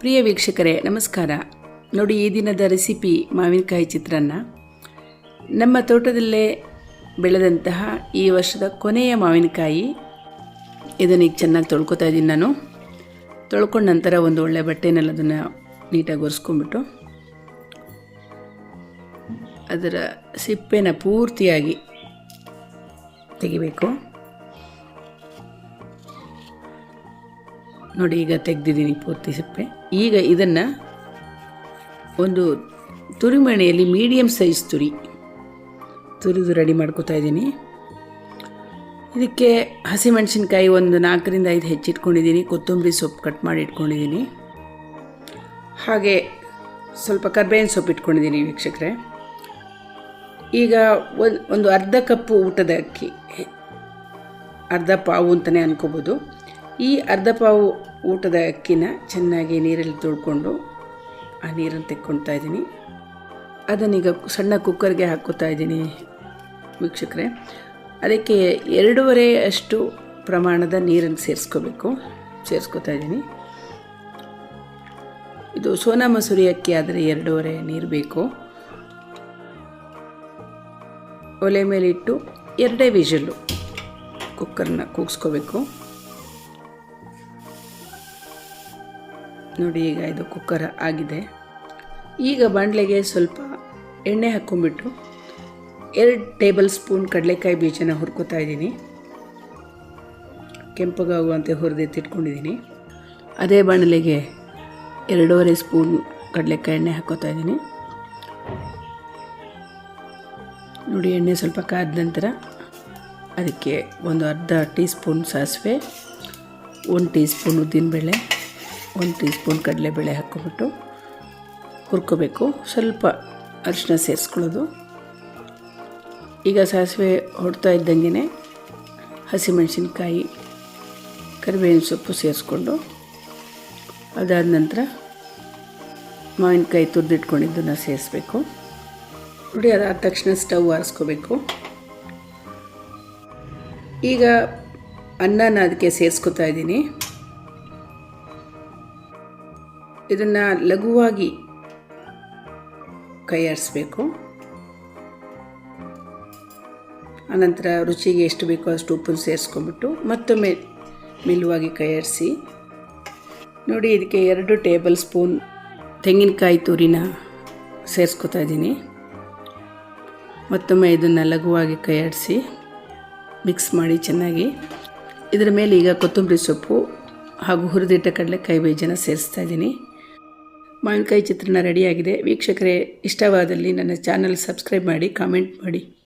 ಪ್ರಿಯ ವೀಕ್ಷಕರೇ, ನಮಸ್ಕಾರ. ನೋಡಿ, ಈ ದಿನದ ರೆಸಿಪಿ ಮಾವಿನಕಾಯಿ ಚಿತ್ರಾನ್ನ. ನಮ್ಮ ತೋಟದಲ್ಲೇ ಬೆಳೆದಂತಹ ಈ ವರ್ಷದ ಕೊನೆಯ ಮಾವಿನಕಾಯಿ. ಇದನ್ನು ಈಗ ಚೆನ್ನಾಗಿ ತೊಳ್ಕೊತಾ ಇದ್ದೀನಿ ನಾನು. ತೊಳ್ಕೊಂಡ ನಂತರ ಒಂದು ಒಳ್ಳೆ ಬಟ್ಟೆನಲ್ಲಿ ಅದನ್ನು ನೀಟಾಗಿ ಒರೆಸ್ಕೊಂಡ್ಬಿಟ್ಟು, ಅದರ ಸಿಪ್ಪೆನ ಪೂರ್ತಿಯಾಗಿ ತೆಗಿಬೇಕು. ನೋಡಿ ಈಗ ತೆಗೆದಿದ್ದೀನಿ ಪೂರ್ತಿ ಸಿಪ್ಪೆ. ಈಗ ಇದನ್ನು ಒಂದು ತುರಿಮಣೆಯಲ್ಲಿ ಮೀಡಿಯಮ್ ಸೈಜ್ ತುರಿ. ತುರಿದು ರೆಡಿ ಮಾಡ್ಕೋತಾ ಇದ್ದೀನಿ. ಇದಕ್ಕೆ ಹಸಿಮೆಣಸಿನ್ಕಾಯಿ ಒಂದು ನಾಲ್ಕರಿಂದ ಐದು ಹೆಚ್ಚಿಟ್ಕೊಂಡಿದ್ದೀನಿ. ಕೊತ್ತಂಬರಿ ಸೊಪ್ಪು ಕಟ್ ಮಾಡಿ ಇಟ್ಕೊಂಡಿದ್ದೀನಿ. ಹಾಗೆ ಸ್ವಲ್ಪ ಕರ್ಬೇವಿನ ಸೊಪ್ಪು ಇಟ್ಕೊಂಡಿದ್ದೀನಿ ವೀಕ್ಷಕರೆ. ಈಗ ಒಂದು ಒಂದು ಅರ್ಧ ಕಪ್ಪು ಊಟದ ಅಕ್ಕಿ. ಅರ್ಧ ಪಾವು ಅಂತಲೇ ಅನ್ಕೋಬೋದು. ಈ ಅರ್ಧ ಪಾವು ಊಟದ ಅಕ್ಕಿನ ಚೆನ್ನಾಗಿ ನೀರಲ್ಲಿ ತೊಳ್ಕೊಂಡು ಆ ನೀರನ್ನು ತೆಕ್ಕೊಳ್ತಾ ಇದ್ದೀನಿ. ಅದನ್ನೀಗ ಸಣ್ಣ ಕುಕ್ಕರ್ಗೆ ಹಾಕೋತಾ ಇದ್ದೀನಿ ವೀಕ್ಷಕರೇ. ಅದಕ್ಕೆ ಎರಡೂವರೆ ಅಷ್ಟು ಪ್ರಮಾಣದ ನೀರನ್ನು ಸೇರಿಸ್ಕೋಬೇಕು. ಸೇರಿಸ್ಕೋತಾ ಇದ್ದೀನಿ. ಇದು ಸೋನಾ ಮಸೂರಿ ಅಕ್ಕಿ ಆದರೆ ಎರಡೂವರೆ ನೀರು ಬೇಕು. ಒಲೆ ಮೇಲಿಟ್ಟು ಎರಡೇ ವಿಷಲ್ಲು ಕುಕ್ಕರ್ನ ಕೂಗಿಸ್ಕೋಬೇಕು. ನೋಡಿ ಈಗ ಇದು ಕುಕ್ಕರ್ ಆಗಿದೆ. ಈಗ ಬಾಣಲೆಗೆ ಸ್ವಲ್ಪ ಎಣ್ಣೆ ಹಾಕ್ಕೊಂಬಿಟ್ಟು ಎರಡು ಟೇಬಲ್ ಸ್ಪೂನ್ ಕಡಲೆಕಾಯಿ ಬೀಜನ ಹುರ್ಕೋತಾ ಇದ್ದೀನಿ. ಕೆಂಪಗಾಗುವಂತೆ ಹುರಿದೆತ್ತಿಟ್ಕೊಂಡಿದ್ದೀನಿ ಅದೇ ಬಾಣಲೆಗೆ ಎರಡೂವರೆ ಸ್ಪೂನ್ ಕಡಲೆಕಾಯಿ ಎಣ್ಣೆ ಹಾಕೋತಾ ಇದ್ದೀನಿ. ನೋಡಿ, ಎಣ್ಣೆ ಸ್ವಲ್ಪ ಕಾದ ನಂತರ ಅದಕ್ಕೆ ಒಂದು ಅರ್ಧ ಟೀ ಸ್ಪೂನ್ ಸಾಸಿವೆ, ಒಂದು ಟೀ ಸ್ಪೂನ್ ಉದ್ದಿನಬೇಳೆ ಒಂದು ಟೀ ಸ್ಪೂನ್ ಕಡಲೆಬೇಳೆ ಹಾಕ್ಕೊಂಬಿಟ್ಟು ಹುರ್ಕೋಬೇಕು. ಸ್ವಲ್ಪ ಅರಿಶಿನ ಸೇರಿಸ್ಕೊಳ್ಳೋದು. ಈಗ ಸಾಸಿವೆ ಹೊಡ್ತಾ ಇದ್ದಂಗೆ ಹಸಿಮೆಣಸಿನ್ಕಾಯಿ, ಕರಿಬೇವಿನ ಸೊಪ್ಪು ಸೇರಿಸ್ಕೊಂಡು ಅದಾದ ನಂತರ ಮಾವಿನಕಾಯಿ ತುರಿದಿಟ್ಕೊಂಡಿದ್ದನ್ನು ಸೇರಿಸ್ಬೇಕು. ನೋಡಿ ಅದಾದ ತಕ್ಷಣ ಸ್ಟವ್ ಆರಿಸ್ಕೋಬೇಕು. ಈಗ ಅನ್ನನ ಅದಕ್ಕೆ ಸೇರಿಸ್ಕೊತಾ ಇದ್ದೀನಿ. ಇದನ್ನು ಲಘುವಾಗಿ ಕೈ ಆಡಿಸ್ಬೇಕು ಆನಂತರ ರುಚಿಗೆ ಎಷ್ಟು ಬೇಕೋ ಅಷ್ಟು ಉಪ್ಪನ್ನು ಸೇರಿಸ್ಕೊಂಬಿಟ್ಟು ಮತ್ತೊಮ್ಮೆ ಮಿಲುವಾಗಿ ಕೈ ನೋಡಿ, ಇದಕ್ಕೆ ಎರಡು ಟೇಬಲ್ ಸ್ಪೂನ್ ತೆಂಗಿನಕಾಯಿ ತುರಿನ ಸೇರಿಸ್ಕೊತಾ ಇದ್ದೀನಿ. ಮತ್ತೊಮ್ಮೆ ಇದನ್ನು ಲಘುವಾಗಿ ಕೈ ಮಿಕ್ಸ್ ಮಾಡಿ ಚೆನ್ನಾಗಿ. ಇದರ ಮೇಲೆ ಈಗ ಕೊತ್ತಂಬರಿ ಸೊಪ್ಪು ಹಾಗೂ ಹುರಿದಿಟ್ಟ ಕಡಲೆಕಾಯಿ ಬೀಜನ ಸೇರಿಸ್ತಾ ಇದ್ದೀನಿ. ಮಾವಿನಕಾಯಿ ಚಿತ್ರಣ ರೆಡಿಯಾಗಿದೆ. ವೀಕ್ಷಕರೇ ಇಷ್ಟವಾದಲ್ಲಿ ನನ್ನ ಚಾನಲ್ ಸಬ್ಸ್ಕ್ರೈಬ್ ಮಾಡಿ ಕಾಮೆಂಟ್ ಮಾಡಿ.